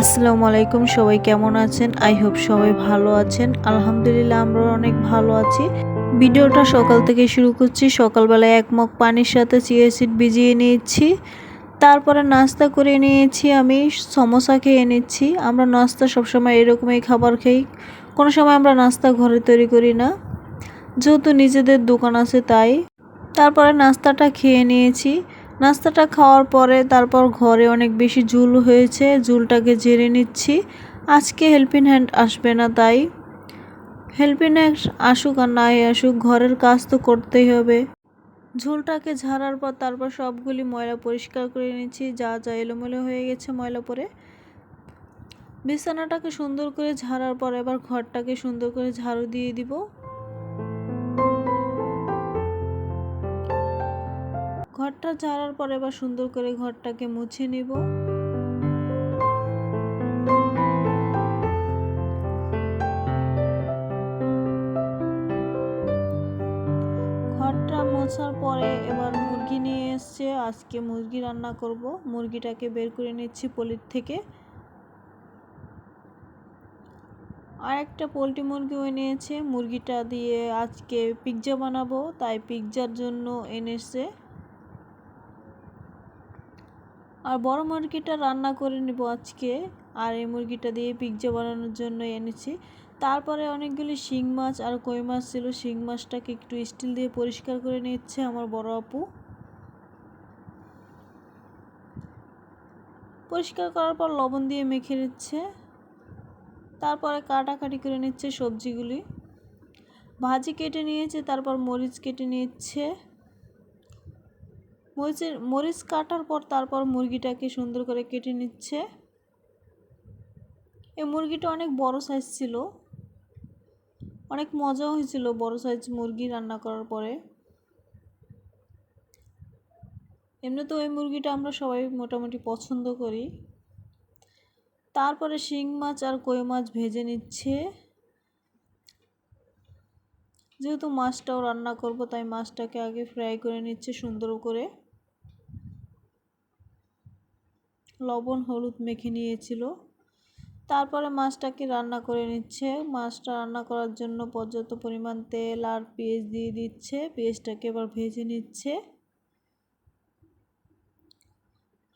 আসসালামু আলাইকুম, সবাই কেমন আছেন? আই হোপ সবাই ভালো আছেন। আলহামদুলিল্লাহ আমরা অনেক ভালো আছি। ভিডিওটা সকাল থেকে শুরু করছি। সকালবেলায় এক মগ পানির সাথে চিয়া সিড ভিজিয়ে নিয়েছি। তারপরে নাস্তা করে নিয়েছি আমি, সমোসা খেয়ে নিচ্ছি। আমরা নাস্তা সবসময় এরকমই খাবার খাই। কোনো সময় আমরা নাস্তা ঘরে তৈরি করি না। যেহেতু নিজেদের দোকান আছে তাই। তারপরে নাস্তাটা খেয়ে নিয়েছি। নাস্তাটা খাওয়ার পরে তারপর ঘরে অনেক বেশি ঝুল হয়েছে, ঝুলটাকে জেরে নিচ্ছি। আজকে হেল্পিং হ্যান্ড আসবে না তাই। হেল্পিং হ্যান্ড আসুক আর নাই আসুক, ঘরের কাজ তো করতেই হবে। ঝুলটাকে ঝাড়ার পর তারপর সবগুলি ময়লা পরিষ্কার করে নিচ্ছি, যা যা এলোমেলো হয়ে গেছে ময়লা পরে। বিছানাটাকে সুন্দর করে ঝাড়ার পর এবার ঘরটাকে সুন্দর করে ঝাড়ু দিয়ে দিব। ঘরটা ঝাড়ার পরে এবার সুন্দর করে ঘরটাকে মুছে নিব। ঘরটা মোছার পরে এবার মুরগি নিয়ে এসছে। আজকে মুরগি রান্না করব। মুরগিটাকে বের করে নিচ্ছি পলির থেকে। আর একটা পোলট্রি মুরগিও এনেছে। মুরগিটা দিয়ে আজকে পিৎজা বানাবো, তাই পিৎজার জন্য এনেছে। আর বড় মুরগিটা রান্না করে নেব আজকে। আর এই মুরগিটা দিয়ে পিৎজা বানানোর জন্য এনেছি। তারপরে অনেকগুলি শিং মাছ আর কই মাছ ছিল। শিং মাছটাকে একটু স্টিল দিয়ে পরিষ্কার করে নিচ্ছে আমার বড় আপু। পরিষ্কার করার পর লবণ দিয়ে মেখে নিচ্ছে। তারপরে কাটাকাটি করে নিচ্ছে সবজিগুলি। ভাজি কেটে নিয়েছে, তারপর মরিচ কেটে নিচ্ছে। মরিচের মরিচ কাটার পর তারপর মুরগিটাকে সুন্দর করে কেটে নিচ্ছে। এই মুরগিটা অনেক বড় সাইজ ছিল। অনেক মজাও হয়েছিল বড় সাইজ মুরগি রান্না করার পরে। এমনি তো ওই মুরগিটা আমরা সবাই মোটামুটি পছন্দ করি। তারপরে শিং মাছ আর কই মাছ ভেজে নিচ্ছে। যেহেতু মাছটাও রান্না করব, তাই মাছটাকে আগে ফ্রাই করে নিচ্ছে সুন্দর করে। লবণ, হলুদ মেখে নিয়েছিল। তারপরে মাছটাকে রান্না করে নিচ্ছে। মাছটা রান্না করার জন্য পর্যাপ্ত পরিমাণ তেল আর পেঁয়াজ দিয়ে দিচ্ছে। পেঁয়াজটাকে এবার ভেজে নিচ্ছে।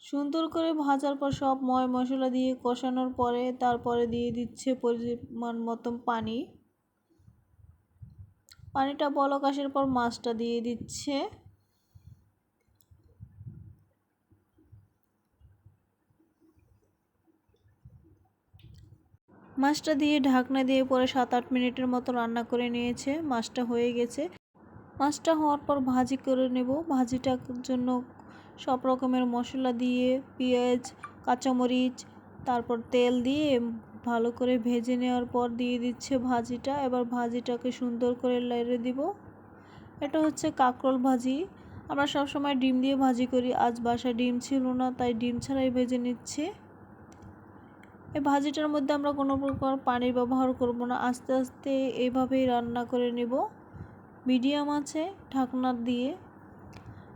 সুন্দর করে ভাজার পর সব ময় মশলা দিয়ে কষানোর পরে তারপরে দিয়ে দিচ্ছে পরিমাণ মতন পানি। পানিটা বলক আসার পর মাছটা দিয়ে দিচ্ছে। মাছটা দিয়ে ঢাকনা দিয়ে পরে সাত আট মিনিটের মতো রান্না করে নিয়েছে। মাছটা হয়ে গেছে। মাছটা হওয়ার পর ভাজি করে নেব। ভাজিটার জন্য সব রকমের মশলা দিয়ে পেঁয়াজ, কাঁচামরিচ, তারপর তেল দিয়ে ভালো করে ভেজে নেওয়ার পর দিয়ে দিচ্ছে ভাজিটা। এবার ভাজিটাকে সুন্দর করে লেড়ে দিব। এটা হচ্ছে কাঁকরোল ভাজি। আমরা সবসময় ডিম দিয়ে ভাজি করি। আজ বাসায় ডিম ছিল না, তাই ডিম ছাড়াই ভেজে নিচ্ছে। এই ভাজিটার মধ্যে আমরা কোনো প্রকার পানি ব্যবহার করব না। আস্তে আস্তে এইভাবেই রান্না করে নেব। মিডিয়াম আছে ঢাকনা দিয়ে।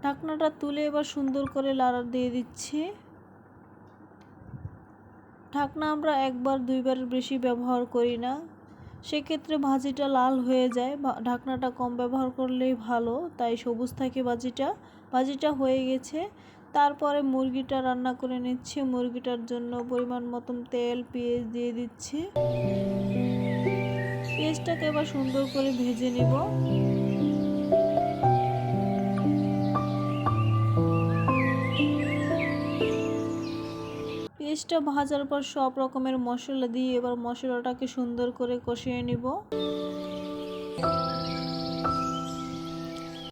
ঢাকনাটা তুলে এবার সুন্দর করে লাড়া দিয়ে দিচ্ছি। ঢাকনা আমরা একবার, দুইবার বেশি ব্যবহার করি না। সেক্ষেত্রে ভাজিটা লাল হয়ে যায়। ঢাকনাটা কম ব্যবহার করলেই ভালো। তাই সবুজ থাকে ভাজিটা। ভাজিটা হয়ে গেছে। তারপরে মুরগিটা রান্না করে নিচ্ছি। মুরগিটার জন্য পরিমাণ মতন তেল, পেঁয়াজ দিয়ে দিচ্ছি। পেঁয়াজটাকে এবার সুন্দর করে ভেজে নেব। পেঁয়াজটা ভাজার পর সব রকমের মশলা দিয়ে এবার মশলাটাকে সুন্দর করে কষিয়ে নিব।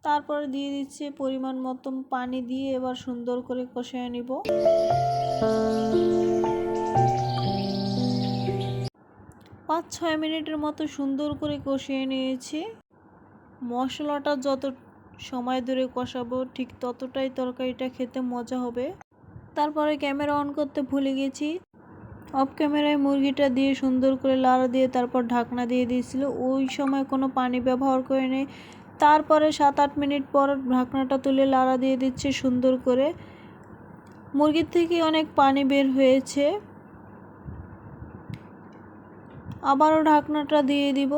তারপরে দিয়ে দিচ্ছে পরিমাণ মতন পানি দিয়ে এবার সুন্দর করে কষিয়ে নিব। পাঁচ ছয় মিনিটের মতো সুন্দর করে কষিয়ে নিয়েছি। মশলাটা যত সময় ধরে কষাবো, ঠিক ততটাই তরকারিটা খেতে মজা হবে। তারপরে ক্যামেরা অন করতে ভুলে গেছি। অফ ক্যামেরায় মুরগিটা দিয়ে সুন্দর করে লাড়া দিয়ে তারপর ঢাকনা দিয়ে দিয়েছিল। ওই সময় কোনো পানি ব্যবহার করে নেই তারপরে সাত আট মিনিট পর ঢাকনাটা তুলে লাড়া দিয়ে দিচ্ছে সুন্দর করে। মুরগির থেকে অনেক পানি বের হয়েছে। আবারও ঢাকনাটা দিয়ে দিব।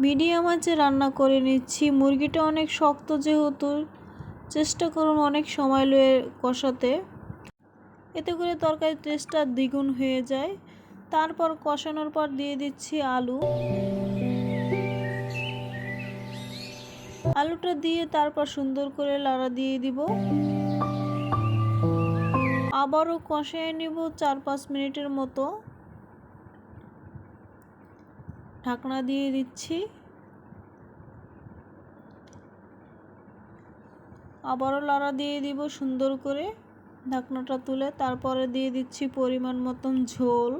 মিডিয়াম আঁচে রান্না করে নিচ্ছি। মুরগিটা অনেক শক্ত যেহেতু, চেষ্টা করুন অনেক সময় লয়ে কষাতে। এতে করে তরকারির টেস্টটা দ্বিগুণ হয়ে যায়। তারপর কষানোর পর দিয়ে দিচ্ছি আলু। আলুটা দিয়ে তারপর সুন্দর করে লাড়া দিয়ে দিব। আবারও কষায় নিব চার পাঁচ মিনিটের মতো। ঢাকনা দিয়ে দিচ্ছি। আবারও লাড়া দিয়ে দিব সুন্দর করে। ঢাকনাটা তুলে তারপরে দিয়ে দিচ্ছি পরিমাণ মতন ঝোল।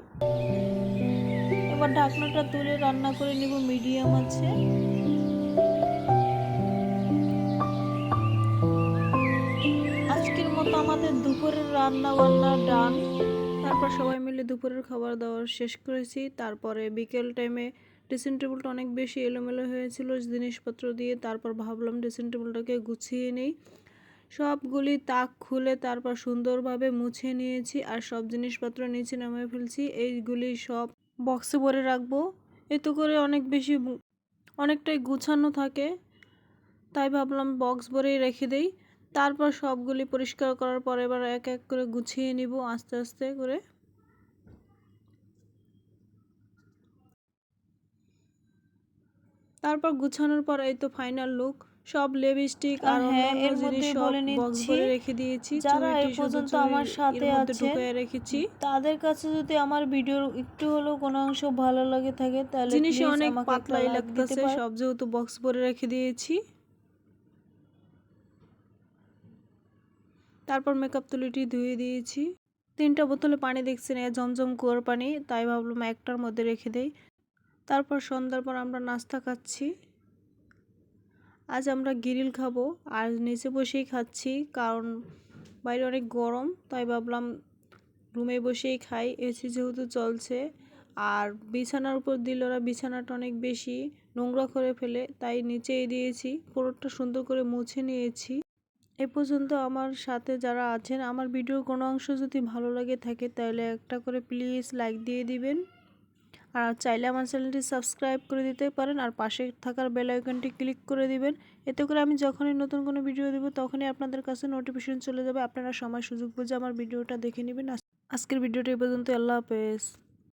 এবার ঢাকনাটা তুলে রান্না করে নিব মিডিয়াম আছে। মতো আমাদের দুপুরের রান্না বান্না ডান। তারপর সবাই মিলে দুপুরের খাবার দাবার শেষ করেছি। তারপরে বিকেল টাইমে ড্রেসিং টেবিলটা অনেক বেশি এলোমেলো হয়েছিল জিনিসপত্র দিয়ে। তারপর ভাবলাম ড্রেসিং টেবিলটাকে গুছিয়ে নিই। সবগুলি তাক খুলে তারপর সুন্দরভাবে মুছে নিয়েছি আর সব জিনিসপত্র নিচে নামিয়ে ফেলছি। এইগুলি সব বক্সে ভরে রাখব। এতে করে অনেক বেশি অনেকটাই গুছানো থাকে। তাই ভাবলাম বক্স ভরেই রেখে দেই। তারপর সবগুলি পরিষ্কার করার পর এবার এক এক করে গুছিয়ে নিব আস্তে আস্তে করে। তারপর গুছানোর পর এই তো ফাইনাল লুক সব লিপস্টিক আর হ্যাঁ, অন্যান্য এর জিনিস সব বলে বক্স নিচ্ছি, ভরে রেখে দিয়েছি যারা এই পর্যন্ত আমার সাথে ঢুকিয়ে রেখেছি। তাদের কাছে যদি আমার ভিডিওর একটু হলেও কোনো অংশ ভালো লাগে থাকে তাহলে জিনিস অনেক পাতলাই লাগতেছে সব যেহেতু বক্স ভরে রেখে দিয়েছি। তারপর মেকআপ তুলিটি ধুয়ে দিয়েছি। তিনটা বোতলে পানি দেখছি না, জমজম কুয়ার পানি, তাই ভাবলাম একটার মধ্যে রেখে দেই। তারপর সন্ধ্যার পর আমরা নাস্তা খাচ্ছি। আজ আমরা গিরিল খাব আর নিচে বসেই খাচ্ছি, কারণ বাইরে অনেক গরম, তাই ভাবলাম রুমে বসেই খাই, এসি যেহেতু চলছে। আর বিছানার উপর দিল ওরা বিছানাটা অনেক বেশি নোংরা করে ফেলে, তাই নিচেই দিয়েছি, পুরোটা সুন্দর করে মুছে নিয়েছি। এ পর্যন্ত আমার সাথে যারা আছেন, আমার ভিডিওর কোনো অংশ যদি ভালো লাগে থাকে, তাহলে একটা করে প্লিজ লাইক দিয়ে দিবেন। আর চাইলে আমার চ্যানেলটি সাবস্ক্রাইব করে দিতে পারেন, আর পাশে থাকার বেল আইকনটি ক্লিক করে দিবেন। এতে করে আমি যখনই নতুন কোনো ভিডিও দেবো, তখনই আপনাদের কাছে নোটিফিকেশন চলে যাবে। আপনারা সময় সুযোগ বুঝে আমার ভিডিওটা দেখে নেবেন। আজকের ভিডিওটি এ পর্যন্ত। আল্লাহ হাফেজ।